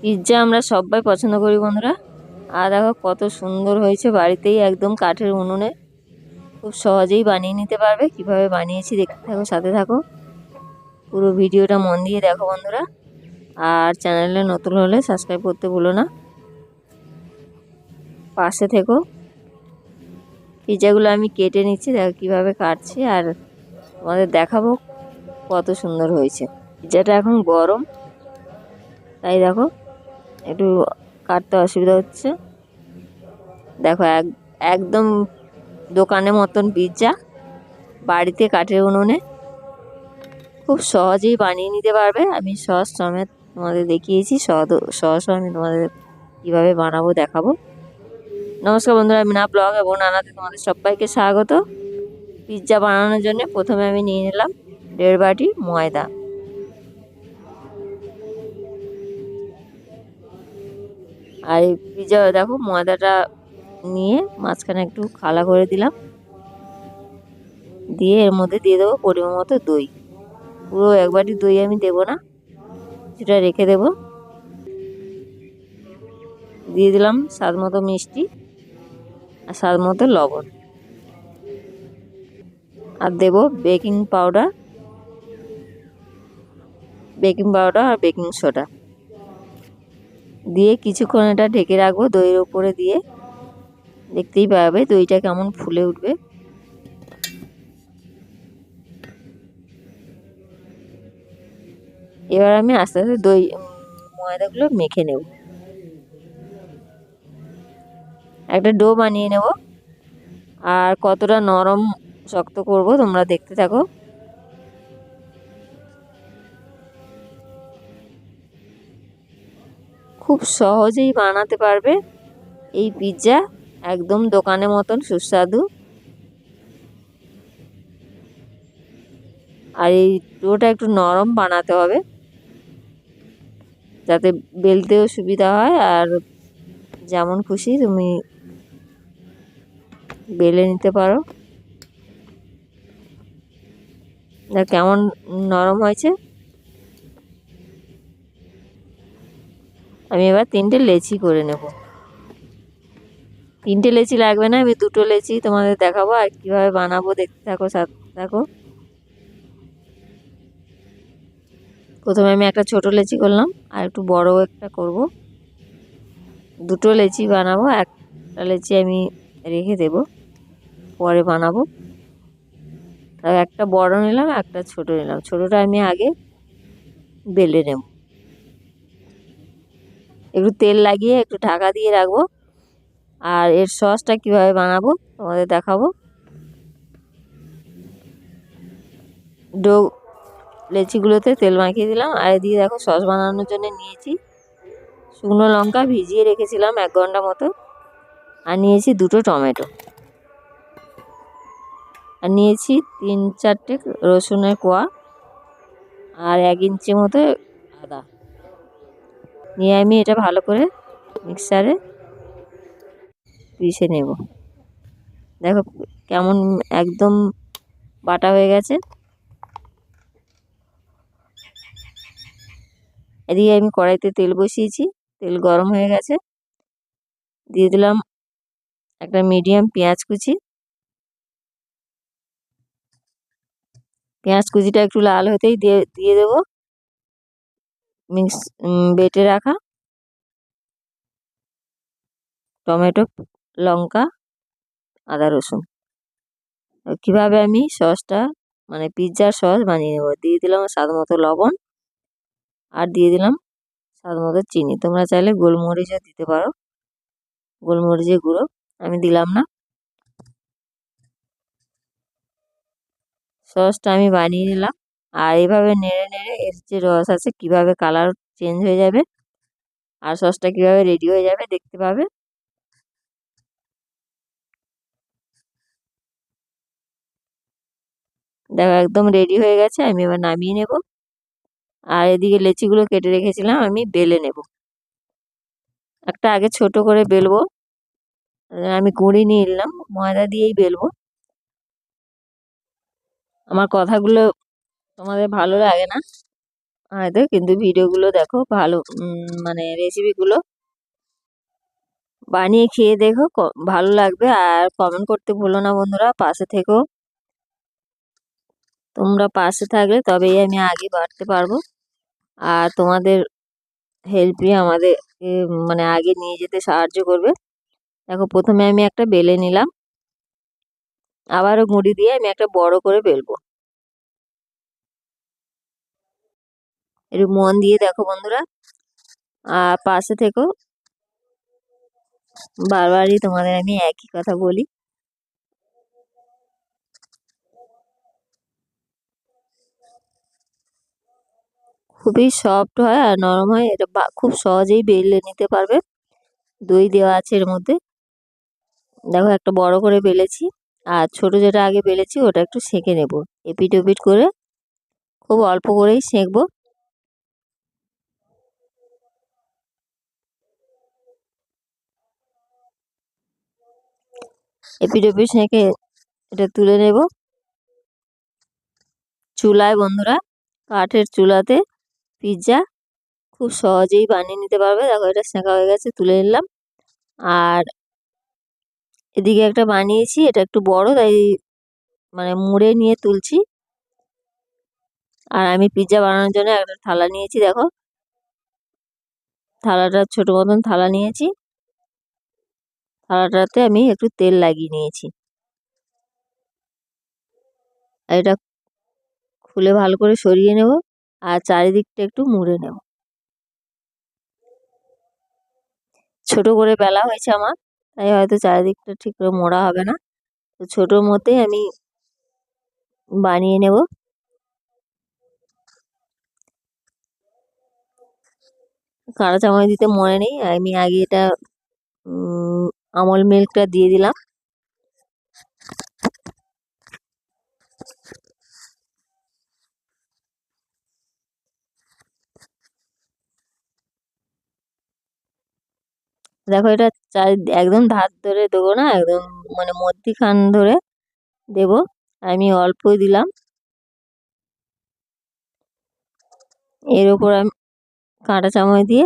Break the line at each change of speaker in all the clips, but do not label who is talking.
Pizza আমরা সবাই পছন্দ করি, বন্ধুরা। আর দেখো কত সুন্দর হয়েছে বাড়িতেই একদম কাঠের উনুনে। খুব সহজেই বানিয়ে নিতে পারবে। কীভাবে বানিয়েছি দেখতে থাকো, সাথে থাকো। পুরো ভিডিওটা মন দিয়ে দেখো, বন্ধুরা। আর চ্যানেলে নতুন হলে সাবস্ক্রাইব করতে ভুলো না। পাশে থেকো। পিৎজাগুলো আমি কেটে নিচ্ছি, দেখো কীভাবে কাটছি। আর তোমাদের দেখাবো কত সুন্দর হয়েছে। পিৎজাটা এখন গরম। তাই দেখো একটু কাটতে অসুবিধা হচ্ছে। দেখো, এক, একদম দোকানের মতন পিৎজা বাড়িতে কাঠের উনুনে। খুব সহজেই বানিয়ে নিতে পারবে। আমি সস সমেত তোমাদের দেখিয়েছি, সদ সসও আমি তোমাদের কীভাবে বানাবো দেখাবো। নমস্কার বন্ধুরা, আমি না ব্লগ এবং নানাতে তোমাদের সবাইকে স্বাগত। পিৎজা বানানোর জন্য প্রথমে আমি নিয়ে নিলাম দেড় বাটি ময়দা। আর এই পিজা দেখো ময়দাটা নিয়ে মাঝখানে একটু খালা করে দিলাম। দিয়ে এর মধ্যে দিয়ে দেবো পরিমাণ মতো দই। পুরো একবারই দই আমি দেব না, সেটা রেখে দেব। দিয়ে দিলাম স্বাদ মতো মিষ্টি আর স্বাদ মতো লবণ। আর দেব বেকিং পাউডার বেকিং পাউডার আর বেকিং সোডা। দিয়ে কিছুক্ষণ এটা ঢেকে রাখব দইয়ের উপরে দিয়ে। দেখতেই পাবে দইটা কেমন ফুলে উঠবে। এবার আমি আস্তে আস্তে দই, ময়দাগুলো মেখে নেব। একটা ডো বানিয়ে নেব। আর কতটা নরম, শক্ত করব তোমরা দেখতে থাকো। খুব সহজেই বানাতে পারবে। এই পিৎজা একদম দোকানের মতন সুস্বাদু। আর এই ডোটা একটু নরম বানাতে হবে। যাতে বেলতেও সুবিধা হয় আর যেমন খুশি তুমি বেলে নিতে পারো। কেমন নরম হয়েছে। আমি এবার তিনটে লেচি করে নেব। তিনটে লেচি লাগবে না, আমি দুটো লেচি তোমাদের দেখাবো আর কীভাবে বানাবো দেখতে থাকো, সাথে থাকো। প্রথমে আমি একটা ছোট লেচি করলাম আর একটু বড় একটা করব। দুটো লেচি বানাবো, একটা লেচি আমি রেখে দেব, পরে বানাবো। একটা বড় নিলাম, একটা ছোট নিলাম, ছোটটা আমি আগে বেলে নেব। একটু তেল লাগিয়ে একটু ঢাকা দিয়ে রাখব। আর এর সসটা কীভাবে বানাবো তোমাদের দেখাবো। ডো, লেচিগুলোতে তেল মাখিয়ে দিলাম। আর দিয়ে দেখো সস বানানোর জন্য নিয়েছি শুকনো লঙ্কা ভিজিয়ে রেখেছিলাম এক ঘণ্টা মতো। আর নিয়েছি দুটো টমেটো। আর নিয়েছি তিন চারটে রসুনের কোয়া। আর এক ইঞ্চি মতো নিয়ে আমি এটা ভালো করে মিক্সারে পিষে নেব। দেখো কেমন একদম বাটা হয়ে গেছে। এদিকে আমি কড়াইতে তেল বসিয়েছি, তেল গরম হয়ে গেছে। দিয়ে দিলাম একটা মিডিয়াম পেঁয়াজ কুচি। পেঁয়াজ কুচিটা একটু লাল হতেই দিয়ে দিয়ে দেবো। মিক্স বেটে রাখা। টমেটো, লঙ্কা, আদা, রসুন। কীভাবে আমি সসটা মানে পিৎজার সস বানিয়ে নেব? দিয়ে দিলাম স্বাদ মতো লবণ আর দিয়ে দিলাম স্বাদ মতো চিনি। তোমরা চাইলে গোলমরিচও দিতে পারো। গোলমরিচের গুঁড়ো আমি দিলাম না। সসটা আমি বানিয়ে নিলাম। আর এভাবে নেড়ে নেড়ে এর যে রস আছে, কীভাবে কালার চেঞ্জ হয়ে যাবে আর সসটা কীভাবে রেডি হয়ে যাবে দেখতে পাবে। দেখো একদম রেডি হয়ে গেছে, আমি এবার নামিয়ে নেব। আর এদিকে লেচিগুলো কেটে রেখেছিলাম, আমি বেলে নেব। একটা আগে ছোট করে বেলবো, আমি গুঁড়ি নিয়ে নিলাম ময়দা দিয়েই বেলবো। আমার কথাগুলো তোমাদের ভালো লাগে না? হয়তো কিন্তু ভিডিওগুলো দেখো ভালো মানে রেসিপিগুলো বানিয়ে খেয়ে দেখো ভালো লাগবে। আর কমেন্ট করতে ভুলো না বন্ধুরা, পাশে থেকো। তোমরা পাশে থাকলে তবেই আমি আগে বাড়তে পারব। আর তোমাদের হেল্পই আমাদের মানে আগে নিয়ে যেতে সাহায্য করবে। দেখো প্রথমে আমি একটা বেলে নিলাম। আবারও গুঁড়ি দিয়ে আমি একটা বড় করে বেলবো। একটু মন দিয়ে দেখো বন্ধুরা। আর পাশে থেকো। বারবারই তোমাদের আমি একই কথা বলি। খুবই সফট হয় আর নরম হয়, এটা খুব সহজেই বেলে নিতে পারবে। দই দেওয়া আছে এর মধ্যে। দেখো একটা বড় করে বেলেছি। আর ছোট যেটা আগে বেলেছি, ওটা একটু সেঁকে নেব। এপিট ওপিট করে খুব অল্প করেই সেঁকবো। এপিট ওপিট সেঁকে এটা তুলে নেব। চুলায় বন্ধুরা, কাঠের চুলাতে পিৎজা খুব সহজেই বানিয়ে নিতে পারবে। দেখো এটা সেঁকা হয়ে গেছে, তুলে নিলাম। আর এদিকে একটা বানিয়েছি, এটা একটু বড়, তাই মানে মুড়ে নিয়ে তুলছি। আর আমি পিৎজা বানানোর জন্য একটা থালা নিয়েছি, দেখো। থালাটা ছোট মতন থালা নিয়েছি। থালাটাতে আমি একটু তেল লাগিয়ে নিয়েছি। এটা খুলে ভালো করে সরিয়ে নেব আর চারিদিকটা একটু মুড়ে নেব। ছোট করে বেলা হয়েছে আমার, তাই হয়তো চারিদিকটা ঠিক করে মোড়া হবে না। তো ছোটোর মধ্যেই আমি বানিয়ে নেব। কাঁচা চামচ দিতে মনে নেই, আমি আগে এটা আমল মিল্কটা দিয়ে দিলাম। দেখো এটা চারি, একদম ধার ধরে দেবো না, একদম মানে মধ্যিখান ধরে দেব। আমি অল্পই দিলাম। এর ওপর আমি কাঁটা চামচ দিয়ে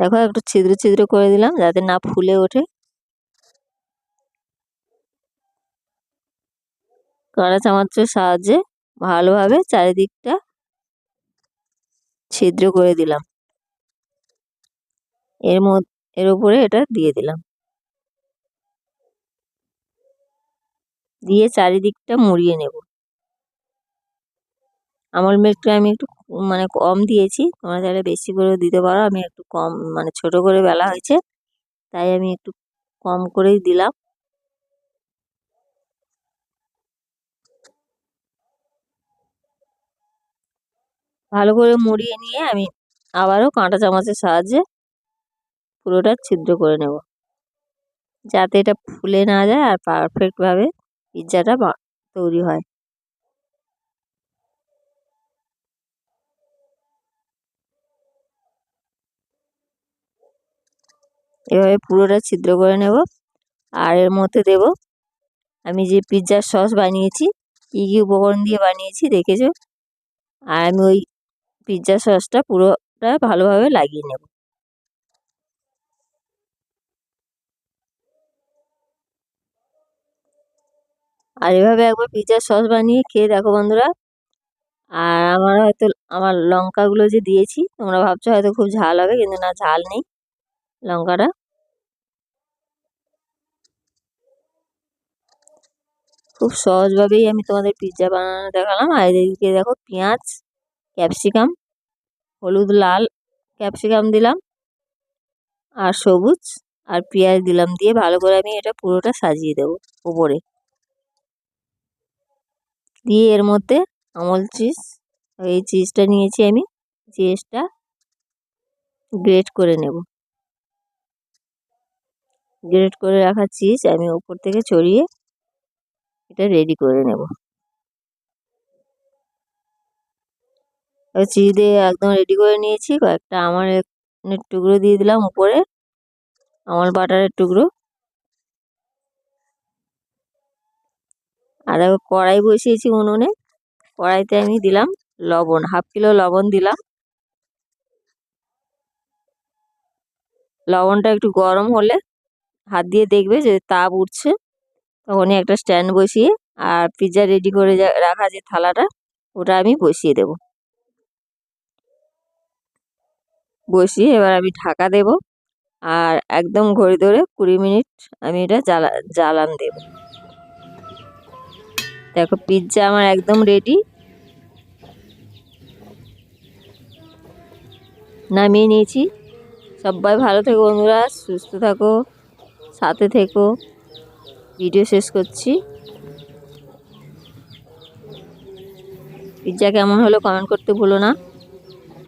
দেখো একটু ছিদ্র ছিদ্র করে দিলাম যাতে না ফুলে ওঠে। কাঁটা চামচের সাহায্যে ভালোভাবে চারিদিকটা ছিদ্র করে দিলাম। এর মধ্যে এর উপরে এটা দিয়ে দিলাম। দিয়ে চারিদিকটা মুড়িয়ে নেব। আমল মিল্কটা আমি একটু মানে কম দিয়েছি। তোমরা চাইলে বেশি করে দিতে পারো। আমি একটু কম মানে ছোট করে বেলা হয়েছে, তাই আমি একটু কম করেই দিলাম। ভালো করে মুড়িয়ে নিয়ে আমি আবারও কাঁটা চামচের সাহায্যে পুরোটা ছিদ্র করে নেব। যাতে এটা ফুলে না যায় আর পারফেক্টভাবে পিৎজাটা তৈরি হয়। এভাবে পুরোটা ছিদ্র করে নেব। আর এর মধ্যে দেব, আমি যে পিৎজার সস বানিয়েছি, কী কী উপকরণ দিয়ে বানিয়েছি দেখেছ? আর আমি ওই পিৎজা সসটা পুরোটা ভালোভাবে লাগিয়ে নেব। আর এভাবে একবার পিৎজার সস বানিয়ে খেয়ে দেখো বন্ধুরা। আর আমার হয়তো, আমার লঙ্কাগুলো যে দিয়েছি, তোমরা ভাবছ হয়তো খুব ঝাল হবে, কিন্তু না, ঝাল নেই লঙ্কাটা। খুব সহজভাবেই আমি তোমাদের পিৎজা বানানো দেখালাম। আর এদিকে দেখো পেঁয়াজ ক্যাপসিকাম হলুদ, লাল ক্যাপসিকাম দিলাম আর সবুজ আর পেঁয়াজ দিলাম দিয়ে ভালো করে আমি এটা পুরোটা সাজিয়ে দেবো উপরে। দিয়ে এর মধ্যে আমল চিজ এই চিজটা নিয়েছি আমি চিজটা গ্রেট করে নেব। গ্রেট করে রাখা চিজ আমি উপর থেকে ছড়িয়ে এটা রেডি করে নেব। চিজ দিয়ে একদম রেডি করে নিয়েছি, কয়েকটা আমার টুকরো দিয়ে দিলাম উপরে, আমল বাটারের টুকরো। আর কড়াই বসিয়েছি উনুনে, কড়াইতে আমি দিলাম লবণ, হাফ কিলো লবণ দিলাম। লবণটা একটু গরম হলে হাত দিয়ে দেখবে যে তাপ উঠছে। তখনই একটা স্ট্যান্ড বসিয়ে আর পিৎজা রেডি করে রাখা যে থালাটা, ওটা আমি বসিয়ে দেব। বসিয়ে এবার আমি ঢাকা দেব আর একদম ঘড়ি ধরে কুড়ি মিনিট আমি এটা জ্বালা, জ্বালান দেব। দেখো পিৎজা আমার একদম রেডি নামিয়ে নিয়েছি। সবাই ভালো থেকো বন্ধুরা, সুস্থ থাকো, সাথে থেকো। ভিডিও শেষ করছি। পিৎজা কেমন হলো কমেন্ট করতে ভুলো না।